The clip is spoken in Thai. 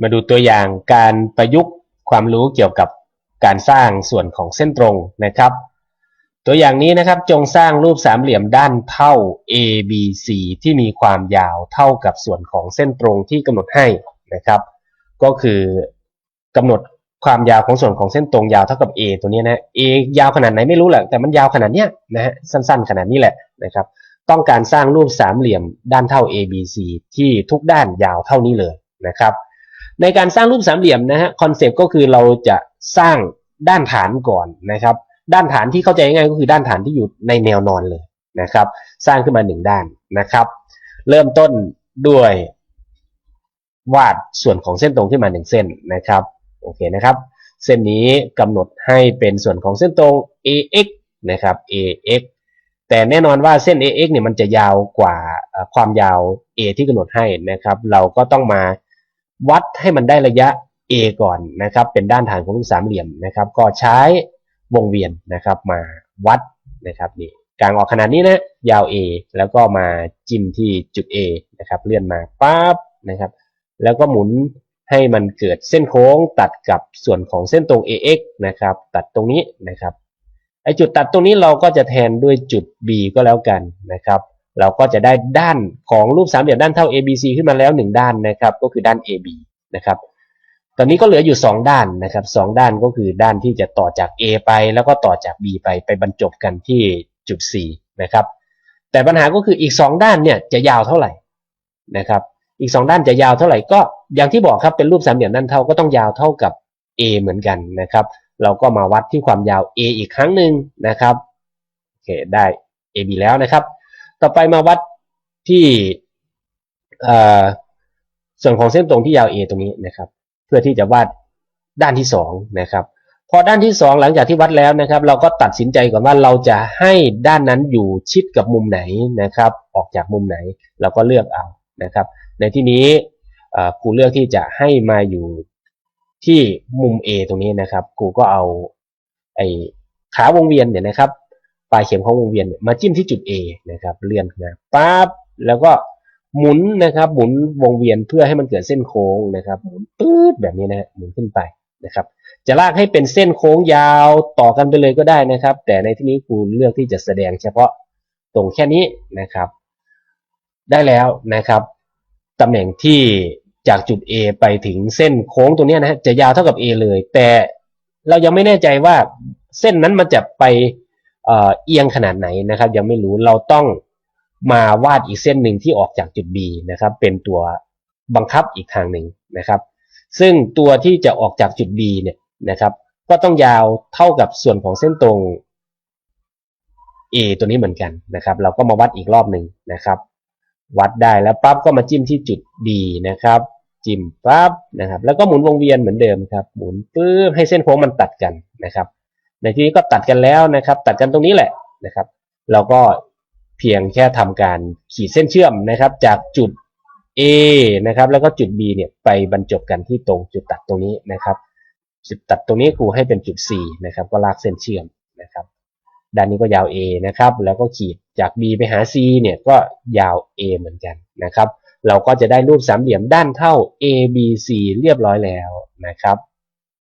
มาดูตัวอย่างการประยุกต์ความรู้เกี่ยวกับการสร้างส่วนของเส้นตรงนะครับ ตัวอย่างนี้นะครับจงสร้างรูปสามเหลี่ยมด้านเท่า ABC ที่มีความยาวเท่ากับส่วนของเส้นตรงที่กำหนดให้นะครับ ก็คือกำหนดความยาวของส่วนของเส้นตรงยาวเท่ากับ A ตัวนี้นะ A ยาวขนาดไหนไม่รู้แหละแต่มันยาวขนาดเนี้ยนะฮะสั้นๆ ขนาดนี้แหละนะครับต้องการสร้างรูปสามเหลี่ยมด้านเท่า ABC ที่ทุกด้านยาวเท่านี้เลยนะครับ ในการสร้างรูปสามเหลี่ยมนะฮะคอนเซปต์ก็คือเราจะสร้างด้านฐานก่อนนะครับ ด้านฐานที่เข้าใจง่ายก็คือด้านฐานที่อยู่ในแนวนอนเลยนะครับ สร้างขึ้นมาหนึ่งด้านนะครับ เริ่มต้นด้วยวาดส่วนของเส้นตรงขึ้นมาหนึ่งเส้นนะครับโอเคนะครับ เส้นนี้กำหนดให้เป็นส่วนของเส้นตรง ax นะครับ ax แต่แน่นอนว่าเส้น ax เนี่ยมันจะยาวกว่าความยาว a ที่กำหนดให้นะครับ เราก็ต้องมา วัดให้มันได้ระยะ a ก่อนนะครับ เป็นด้านฐานของรูปสามเหลี่ยมนะครับ ก็ใช้วงเวียนนะครับ มาวัดนะครับนี่กลางออกขนาดนี้นะยาว a แล้วก็มาจิ้มที่จุด a นะครับ เลื่อนมาปั๊บนะครับ แล้วก็หมุนให้มันเกิดเส้นโค้งตัดกับส่วนของเส้นตรง ax นะครับ ตัดตรงนี้นะครับไอจุดตัดตรงนี้เราก็จะแทนด้วยจุด b ก็แล้วกันนะครับ เราก็จะได้ด้านของรูปสามเหลี่ยมด้านเท่า abc ขึ้นมาแล้วหนึ่งด้านนะครับ ก็คือด้าน ab นะครับ ตอนนี้ก็เหลืออยู่ 2 ด้านนะครับสด้านก็คือด้านที่จะต่อจาก A ไป แล้วก็ต่อจาก B ไปไปบรรจบกันที่จุด C นะครับ แต่ปัญหาก็คืออีก 2 ด้านเนี่ยจะยาวเท่าไหร่นะครับ อีก 2 ด้านจะยาวเท่าไหร่ก็อย่างที่บอกครับเป็นรูปสามเหลี่ยมด้านเท่าก็ต้องยาวเท่ากับ A เหมือนกันนะครับ เราก็มาวัดที่ความยาว A อีกครั้งหนึ่งนะครับโอเคได้ AB แล้วนะครับ ต่อไปมาวัดที่ส่วนของเส้นตรงที่ยาว A ตรงนี้นะครับ เพื่อที่จะวาดด้านที่สองนะครับพอด้านที่สองหลังจากที่วัดแล้วนะครับ เราก็ตัดสินใจก่อนว่าเราจะให้ด้านนั้นอยู่ชิดกับมุมไหนนะครับ ออกจากมุมไหนเราก็เลือกเอานะครับ ในที่นี้ครูเลือกที่จะให้มาอยู่ที่มุม A ตรงนี้นะครับครูก็เอาไอ้ขาวงเวียนเนี่ยนะครับ ลายเข็มของวงเวียนมาจิ้มที่จุด A นะครับเลื่อนมาปั๊บแล้วก็หมุนนะครับ หมุนวงเวียนเพื่อให้มันเกิดเส้นโค้งนะครับ หมุนปื๊ดแบบนี้นะหมุนขึ้นไปนะครับ จะลากให้เป็นเส้นโค้งยาวต่อกันไปเลยก็ได้นะครับ แต่ในที่นี้ครูเลือกที่จะแสดงเฉพาะตรงแค่นี้นะครับ ได้แล้วนะครับตำแหน่งที่จากจุด A ไปถึงเส้นโค้งตรงนี้นะจะยาวเท่ากับ A เลย แต่เรายังไม่แน่ใจว่าเส้นนั้นมันจะไป เอียงขนาดไหนนะครับ ยังไม่รู้เราต้องมาวาดอีกเส้นหนึ่งที่ออกจากจุด B นะครับ เป็นตัวบังคับอีกทางหนึ่งนะครับ ซึ่งตัวที่จะออกจากจุด B เนี่ยนะครับ ก็ต้องยาวเท่ากับส่วนของเส้นตรง A ตัวนี้เหมือนกันนะครับ เราก็มาวัดอีกรอบหนึ่งนะครับ วัดได้แล้วปั๊บก็มาจิ้มที่จุด D นะครับ จิ้มปั๊บนะครับ แล้วก็หมุนวงเวียนเหมือนเดิมครับ หมุนปื๊บให้เส้นโค้งมันตัดกันนะครับ ในที่นี้ก็ตัดกันแล้วนะครับ ตัดกันตรงนี้แหละนะครับ เราก็เพียงแค่ทำการขีดเส้นเชื่อมนะครับ จากจุด A นะครับ แล้วก็จุด B เนี่ยไปบรรจบกันที่ตรงจุดตัดตรงนี้นะครับจุดตัดตรงนี้กูให้เป็นจุด C นะครับ ก็ลากเส้นเชื่อมนะครับด้านนี้ก็ยาว A นะครับ แล้วก็ขีดจาก B ไปหา C เนี่ยก็ยาว A เหมือนกันนะครับ เราก็จะได้รูปสามเหลี่ยมด้านเท่า ABC เรียบร้อยแล้วนะครับ